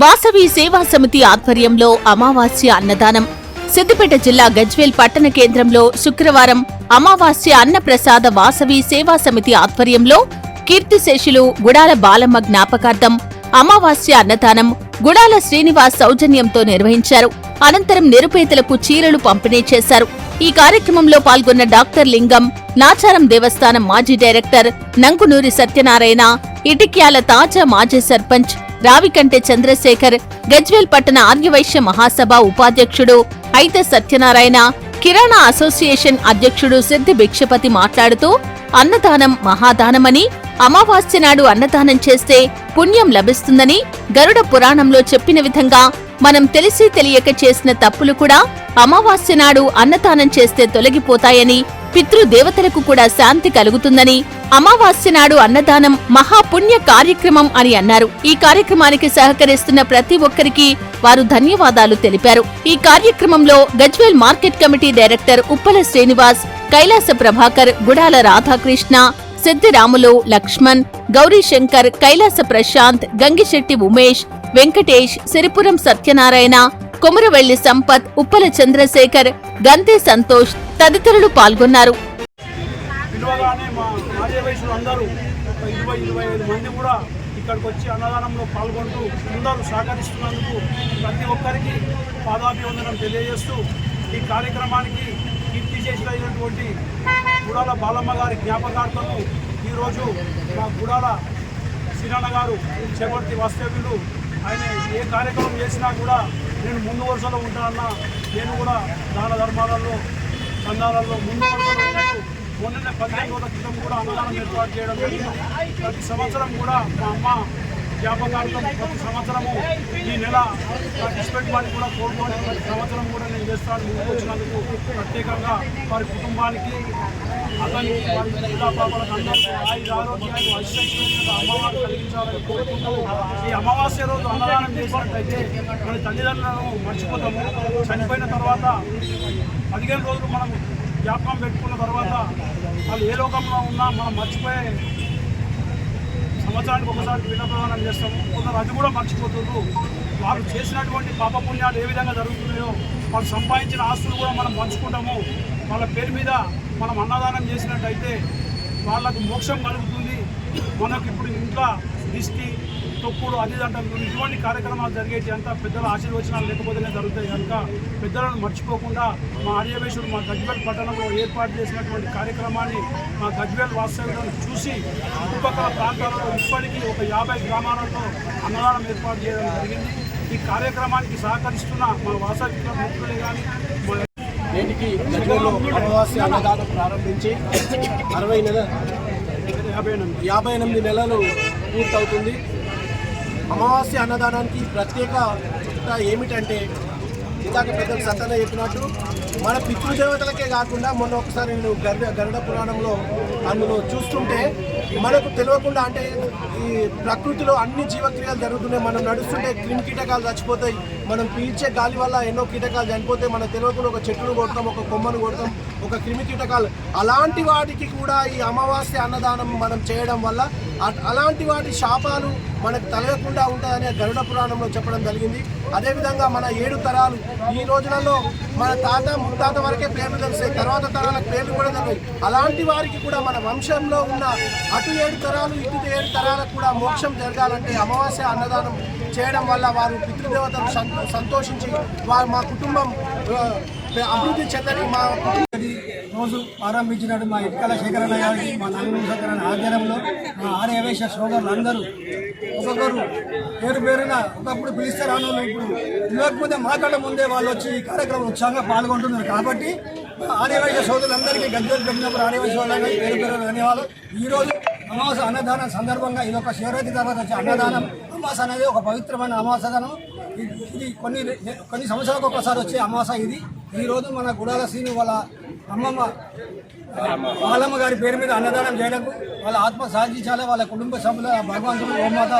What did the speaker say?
వాసవి సేవా సమితి ఆధ్వర్యంలో అమావాస్య అన్నదానం. సిద్దిపేట జిల్లా గజ్వేల్ పట్టణ కేంద్రంలో శుక్రవారం అమావాస్య అన్నప్రసాద వాసవి సేవా సమితి ఆధ్వర్యంలో కీర్తిశేషులు గుడాల బాలమ్మ జ్ఞాపకార్థం అమావాస్య అన్నదానం గుడాల శ్రీనివాస్ సౌజన్యంతో నిర్వహించారు. అనంతరం నిరుపేదలకు చీరలు పంపిణీ చేశారు. ఈ కార్యక్రమంలో పాల్గొన్న డాక్టర్ లింగం నాచారం దేవస్థానం మాజీ డైరెక్టర్ నంకునూరి సత్యనారాయణ ఇటిక్యాల తాజా మాజీ సర్పంచ్ రావికంటే చంద్రశేఖర్ గజ్వేల్ పట్టణ ఆర్యవైశ్య మహాసభ ఉపాధ్యక్షుడు అయితే సత్యనారాయణ కిరాణా అసోసియేషన్ అధ్యక్షుడు సిద్ధి భిక్షపతి మాట్లాడుతూ అన్నదానం మహాదానమని అమావాస్య నాడు అన్నదానం చేస్తే పుణ్యం లభిస్తుందని గరుడ పురాణంలో చెప్పిన విధంగా మనం తెలిసి తెలియక చేసిన తప్పులు కూడా అమావాస్య నాడు అన్నదానం చేస్తే తొలగిపోతాయని పితృదేవతలకు కూడా శాంతి కలుగుతుందని అమావాస్య నాడు అన్నదానం మహాపుణ్య కార్యక్రమం అని అన్నారు. ఈ కార్యక్రమానికి సహకరిస్తున్న ప్రతి ఒక్కరికి వారు ధన్యవాదాలు తెలిపారు. ఈ కార్యక్రమంలో Gajwel market committee director Uppala Srinivas Kailasa Prabhakar Gudala Radhakrishna Siddiramulu Laxman Gaurishankar Kailasa Prashanth Gangishetti Umesh Venkatesh Siripuram Satyanarayana Komaravelli Sampath Uppala Chandrashekar Ganthe Santosh తదితరులు పాల్గొన్నారు. పిలువగానే మా ఆర్యవైశ్యులు అందరూ ఒక ఇరవై ఇరవై ఐదు మంది కూడా ఇక్కడికి వచ్చి అన్నదానంలో పాల్గొంటూ అందరూ సహకరిస్తున్నందుకు ప్రతి ఒక్కరికి పాదాభివందనం తెలియజేస్తూ ఈ కార్యక్రమానికి కీర్తి చేసినటువంటి గుడాల బాలమ్మ గారి జ్ఞాపకార్థం ఈరోజు మా గుడాల శ్రీరణ గారు చేపర్తి వాస్తవ్యులు. ఆయన ఏ కార్యక్రమం చేసినా కూడా నేను ముందు వరుసలో ఉంటానన్నా నేను కూడా దాన ధర్మాలలో చందాలలో ముందు వరుసలో ఉంటూ మొన్ననే పదిహేను రోజుల క్రితం కూడా అన్నదానం ఏర్పాటు చేయడం జరిగింది. ప్రతి సంవత్సరం కూడా మా అమ్మ జ్ఞాపకార్థం ప్రతి సంవత్సరము ఈ నెల పార్టిసిపేట్ వారిని కూడా కోరుకోవాలి ప్రతి సంవత్సరం కూడా నేను చేస్తాను. ముందుకు వచ్చినందుకు ప్రత్యేకంగా వారి కుటుంబానికి అతని వారి పిల్ల పాపలకు అందరికీ ఆయుర ఆరోగ్యాలు అమ్మవారు కలిగించాలని కోరుకుంటూ ఈ అమావాస్య రోజు అన్నదానం చేసినట్టయితే మన తల్లిదండ్రులను మర్చిపోతాము. చనిపోయిన తర్వాత పదిహేను రోజులు మనం జ్ఞాపకం పెట్టుకున్న తర్వాత వాళ్ళు ఏ లోకంలో ఉన్నా మనం మర్చిపోయే సంవత్సరానికి ఒకసారి పిండ ప్రదానం చేస్తాము. కొందరు అది కూడా మర్చిపోతున్నారు వాళ్ళు చేసినటువంటి పాపపుణ్యాలు ఏ విధంగా జరుగుతున్నాయో వాళ్ళు సంపాదించిన ఆస్తులు కూడా మనం పంచుకుంటాము. వాళ్ళ పేరు మీద మనం అన్నదానం చేసినట్టయితే వాళ్ళకు మోక్షం కలుగుతుంది. మనకు ఇప్పుడు ఇంకా దిష్టి తొక్కుడు అది అంటారు. ఇటువంటి కార్యక్రమాలు జరిగేటి అంతా పెద్దల ఆశీర్వచనాలు లేకపోతేనే జరుగుతాయి. కనుక పెద్దలను మర్చిపోకుండా మా ఆర్యవేశుడు మా గజ్వేల్ పట్టణంలో ఏర్పాటు చేసినటువంటి కార్యక్రమాన్ని మా గజ్వేల్ వాస్తవ్యులను చూసి చుట్టుపక్కల ప్రాంతాలలో ఇప్పటికీ ఒక యాభై గ్రామాలలో అన్నదానం ఏర్పాటు చేయడం జరిగింది. ఈ కార్యక్రమానికి సహకరిస్తున్న మా వాసవి క్లబ్ మిత్రులే కానీ నేటికి గజ్వేల్లో అమావాస్య అన్నదానం ప్రారంభించి అరవై నెల యాభై ఎనిమిది. యాభై ఎనిమిది నెలలు పూర్తవుతుంది. అమావాస్య అన్నదానానికి ప్రత్యేక ఏమిటంటే ఇందాక పెద్దలు సత్తన చెప్పినట్టు మన పితృదేవతలకే కాకుండా మొన్న ఒకసారి నేను గరుడ గరుడ పురాణంలో అందులో చూస్తుంటే మనకు తెలియకుండా అంటే ఈ ప్రకృతిలో అన్ని జీవక్రియలు జరుగుతున్నాయి. మనం నడుస్తుంటే క్రిమి కీటకాలు చచ్చిపోతాయి. మనం పీల్చే గాలి వల్ల ఎన్నో కీటకాలు చనిపోతే మనకు తెలియకుండా ఒక చెట్టును కొడతాం ఒక కొమ్మను కొడతాం ఒక క్రిమి కీటకాలు. అలాంటి వాటికి కూడా ఈ అమావాస్య అన్నదానం మనం చేయడం వల్ల అలాంటి వాటి శాపాలు మనకు తలగకుండా ఉంటుందని గరుడ పురాణంలో చెప్పడం జరిగింది. అదేవిధంగా మన ఏడు తరాలు ఈ రోజులలో మన తాత ముత్తాత వరకే పేర్లు తెలుస్తాయి. తర్వాత తరాలకు పేర్లు కూడా తెలియదు అలాంటి వారికి కూడా మన వంశంలో ఉన్న అటు ఏడు తరాలు ఇటు ఏడు తరాలకు కూడా మోక్షం జరగాలంటే అమావాస్య అన్నదానం చేయడం వల్ల వారు పితృదేవతలు సంతో- సంతోషించి వారు మా కుటుంబం అభివృద్ధి చెందని మా రోజు ప్రారంభించినట్టు మా ఇటుకల శేఖరణ గారికి మా నలుగురు శేఖరణ ఆధ్వర్యంలో మా ఆర్యవేశ సోదరులు అందరూ ఒక్కొక్కరు పేరు పేరున ఒకప్పుడు పిలిస్తే రాను ఇప్పుడు పిలవకపోతే మాట్లాడే ముందే వాళ్ళు వచ్చి ఈ కార్యక్రమం ఉత్సాహంగా పాల్గొంటున్నారు. కాబట్టి ఆర్యవేశ సోదరులందరికీ గద్దెలు పెట్టినప్పుడు ఆర్యవేశ వాళ్ళకి పేరు పేరు ధన్యవాదాలు. ఈరోజు అమావాస అన్నదానం సందర్భంగా ఇది ఒక శివరాత్రి తర్వాత వచ్చే అన్నదానం. అమావాస అనేది ఒక పవిత్రమైన అమావాసదానం ఇది ఇది కొన్ని కొన్ని సంవత్సరాలకు ఒకసారి వచ్చే అమావాస ఇది. ఈ రోజు మన గుడాల శ్రీను వాళ్ళ అమ్మమ్మ బాలమ్మ గారి పేరు మీద అన్నదానం చేయడం. వాళ్ళ ఆత్మ సాధించాలి. వాళ్ళ కుటుంబ సభ్యుల భగవంతుడు ఓమాత